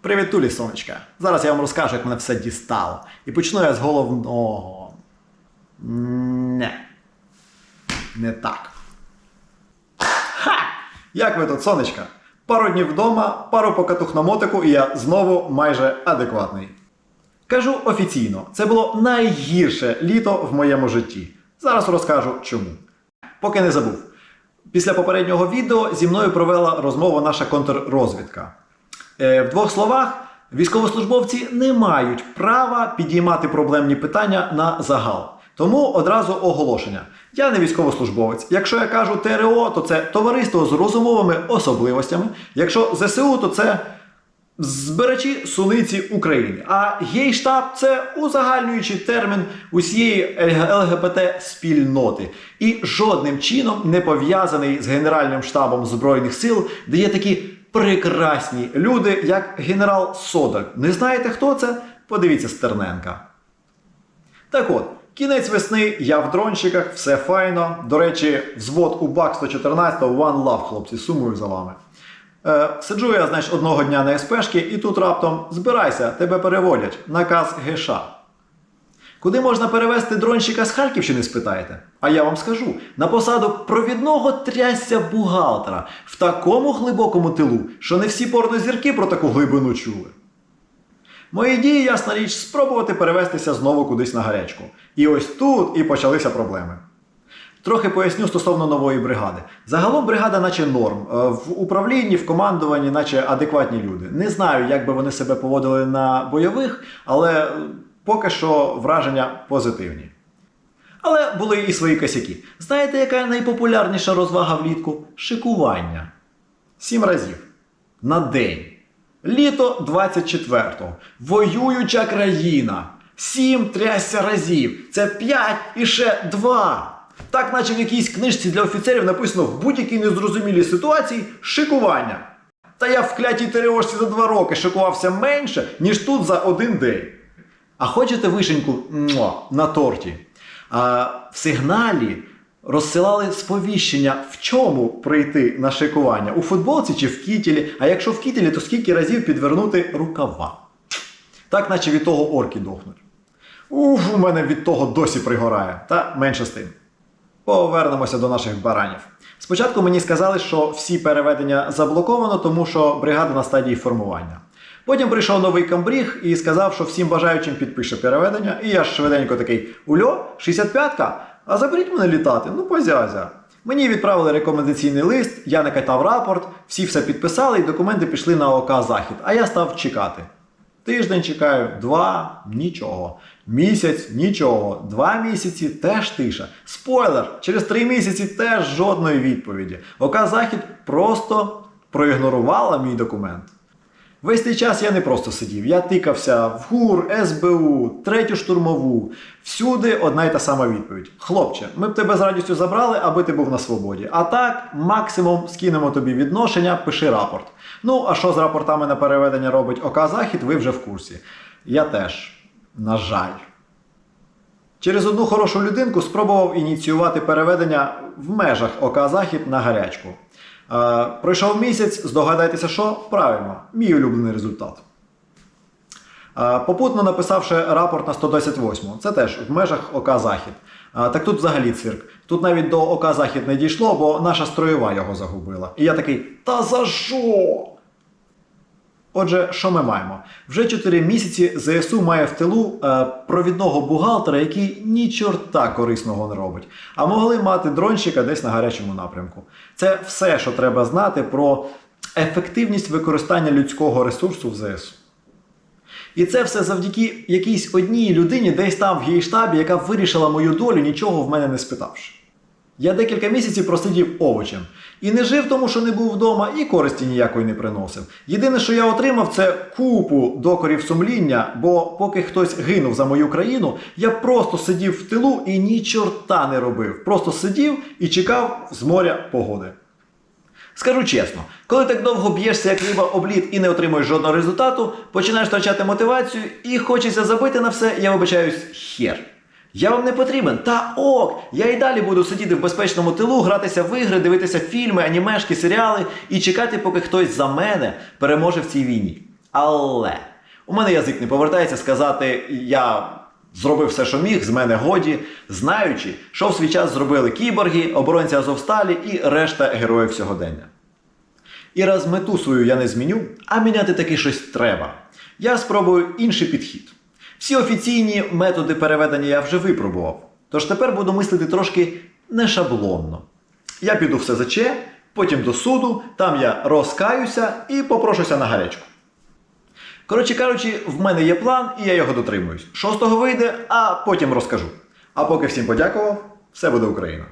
Привіт, Тулі, сонечка. Зараз я вам розкажу, як мене все дістало. І почну я з головного. Не. Не так. Ха! Як ви тут, сонечка? Пару днів вдома, пару покатух на мотику, і я знову майже адекватний. Кажу офіційно, це було найгірше літо в моєму житті. Зараз розкажу чому. Поки не забув. Після попереднього відео зі мною провела розмову наша контррозвідка. Е, в двох словах, військовослужбовці не мають права підіймати проблемні питання на загал. Тому одразу оголошення. Я не військовослужбовець. Якщо я кажу ТРО, то це товариство з розумовими особливостями. Якщо ЗСУ, то це збирачі суниці України. А гей-штаб це узагальнюючий термін усієї ЛГБТ-спільноти. І жодним чином не пов'язаний з Генеральним штабом Збройних сил, де є такі прекрасні люди, як генерал Содак. Не знаєте, хто це? Подивіться Стерненка. Так от, кінець весни, я в дрончиках, все файно. До речі, взвод у БАК 114 One Love, хлопці, сумую за вами. Е, сиджу я, знаєш, одного дня на СПшки, і тут раптом збирайся, тебе переводять. Наказ ГШ. Куди можна перевести дронщика з Харківщини, спитаєте? А я вам скажу: на посаду провідного трясся бухгалтера в такому глибокому тилу, що не всі порнозірки про таку глибину чули. Мої дії, ясна річ, спробувати перевестися знову кудись на гарячку. І ось тут і почалися проблеми. Трохи поясню стосовно нової бригади. Загалом бригада, наче норм. Е, В управлінні, в командуванні, наче адекватні люди. Не знаю, як би вони себе поводили на бойових, але поки що враження позитивні. Але були і свої косяки. Знаєте, яка найпопулярніша розвага влітку? Шикування. Сім разів. На день. Літо 24-го. Воююча країна. Сім трясся разів. Це п'ять і ще два. Так, наче в якійсь книжці для офіцерів написано в будь-якій незрозумілій ситуації шикування. Та я в клятій тереошці за два роки шикувався менше, ніж тут за один день. А хочете вишеньку на торті? А, в сигналі розсилали сповіщення, в чому прийти на шикування? У футболці чи в кітілі? А якщо в кітілі, то скільки разів підвернути рукава? Так, наче від того орки дохнуть. Уф, у мене від того досі пригорає. Та менше з тим. Повернемося до наших баранів. Спочатку мені сказали, що всі переведення заблоковано, тому що бригада на стадії формування. Потім прийшов новий камбріг і сказав, що всім бажаючим підпише переведення. І я ж швиденько такий: Ульо, 65-ка? А заберіть мене літати, ну позязя. Мені відправили рекомендаційний лист, я накатав рапорт, всі все підписали, і документи пішли на ОК Захід, а я став чекати. Тиждень чекаю, два нічого. Місяць нічого. Два місяці теж тиша. Спойлер! Через три місяці теж жодної відповіді. ОК Захід просто проігнорувала мій документ. Весь цей час я не просто сидів, я тикався в ГУР, СБУ, третю штурмову. Всюди одна й та сама відповідь. Хлопче, ми б тебе з радістю забрали, аби ти був на свободі. А так, максимум скинемо тобі відношення, пиши рапорт. Ну, а що з рапортами на переведення робить ОК Захід, ви вже в курсі. Я теж, на жаль. Через одну хорошу людинку спробував ініціювати переведення в межах ОК Захід на гарячку. Е, пройшов місяць, здогадайтеся, що? Правильно, мій улюблений результат. Е, попутно написавши рапорт на 128, це теж в межах ОК Захід. Е, так тут взагалі цирк. Тут навіть до ОК Захід не дійшло, бо наша строєва його загубила. І я такий, та за що? Отже, що ми маємо? Вже 4 місяці ЗСУ має в тилу е, провідного бухгалтера, який ні чорта корисного не робить. А могли мати дронщика десь на гарячому напрямку. Це все, що треба знати про ефективність використання людського ресурсу в ЗСУ. І це все завдяки якійсь одній людині, десь там в гейштабі, яка вирішила мою долю, нічого в мене не спитавши. Я декілька місяців просидів овочем. І не жив тому, що не був вдома, і користі ніякої не приносив. Єдине, що я отримав, це купу докорів сумління, бо поки хтось гинув за мою країну, я просто сидів в тилу і ні чорта не робив. Просто сидів і чекав з моря погоди. Скажу чесно, коли так довго б'єшся, як риба об лід і не отримуєш жодного результату, починаєш втрачати мотивацію і хочеться забити на все, я вибачаюсь, хер. Я вам не потрібен. Та ок, я і далі буду сидіти в безпечному тилу, гратися в ігри, дивитися фільми, анімешки, серіали і чекати, поки хтось за мене переможе в цій війні. Але у мене язик не повертається сказати, я зробив все, що міг, з мене годі, знаючи, що в свій час зробили кіборги, оборонці Азовсталі і решта героїв сьогодення. І раз мету свою я не зміню, а міняти таки щось треба. Я спробую інший підхід. Всі офіційні методи переведення я вже випробував. Тож тепер буду мислити трошки не шаблонно. Я піду в СЗЧ, потім до суду, там я розкаюся і попрошуся на гарячку. Коротше кажучи, в мене є план, і я його дотримуюсь. Шостого вийде, а потім розкажу. А поки всім подякував, все буде Україна!